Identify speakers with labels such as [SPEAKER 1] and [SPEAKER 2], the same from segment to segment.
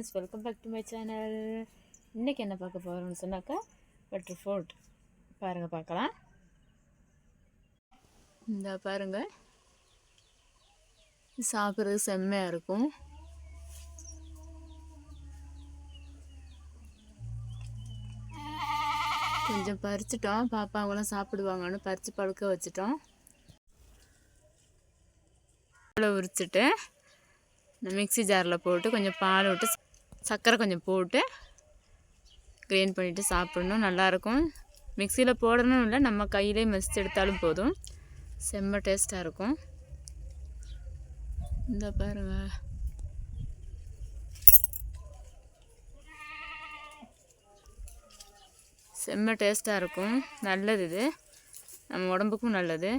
[SPEAKER 1] Friends welcome back to my channel இன்றைக்கி என்ன பார்க்க போகிறோம்னு சொன்னாக்கா பட்டர் ஃபோர்ட் பாருங்கள் பார்க்கலாம். இந்த பாருங்கள் சாப்பிட்றது செம்மையாக இருக்கும். கொஞ்சம் பறிச்சிட்டோம். பாப்பா அவங்களாம் சாப்பிடுவாங்கன்னு பறித்து பழுக்க வச்சிட்டோம். உரிச்சிட்டு இந்த மிக்ஸி ஜாரில் போட்டு கொஞ்சம் பால் விட்டு சர்க்கரை கொஞ்சம் போட்டு கிரைண்ட் பண்ணிவிட்டு சாப்பிடணும் நல்லாயிருக்கும். மிக்சியில் போடணும் இல்லை நம்ம கையிலே மசித்து எடுத்தாலும் போதும். செம்ம டேஸ்ட்டாக இருக்கும். இந்த பாருங்க. செம்ம டேஸ்ட்டாக இருக்கும். நல்லது இது. நம்ம உடம்புக்கும் நல்லது.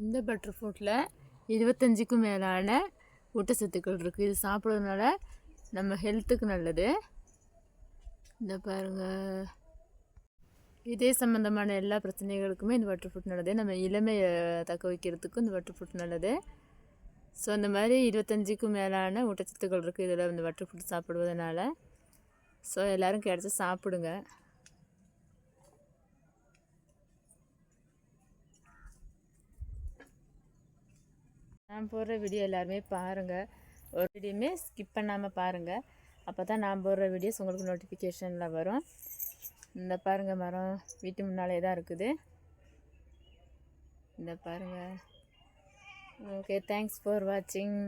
[SPEAKER 1] இந்த பட்டர் ஃபுட்டில் இருபத்தஞ்சிக்கும் மேலான ஊட்டச்சத்துக்கள் இருக்குது இது சாப்பிட்றதுனால நம்ம ஹெல்த்துக்கு நல்லது. இந்த பாருங்கள் இதே சம்மந்தமான எல்லா பிரச்சனைகளுக்குமே இந்த பட்டர் ஃப்ரூட் நல்லது. நம்ம இளமையை தக்க வைக்கிறதுக்கும் இந்த பட்டர் ஃப்ரூட் நல்லது. ஸோ அந்த மாதிரி இருபத்தஞ்சிக்கும் மேலான ஊட்டச்சத்துக்கள் இருக்குது இதில் இந்த பட்டர் ஃப்ரூட் சாப்பிடுவதனால. ஸோ எல்லோரும் கிடச்சி சாப்பிடுங்க. நான் போடுற வீடியோ எல்லாருமே பாருங்கள் ஒரு வீடியோமே ஸ்கிப் பண்ணாமல் பாருங்கள் அப்போ தான் நான் போடுற வீடியோஸ் உங்களுக்கு நோட்டிஃபிகேஷனில் வரும். இந்த பாருங்கள் மரம் வீட்டு முன்னாலே தான் இருக்குது. இந்த பாருங்கள் ஓகே தேங்க்ஸ் ஃபார் வாட்சிங்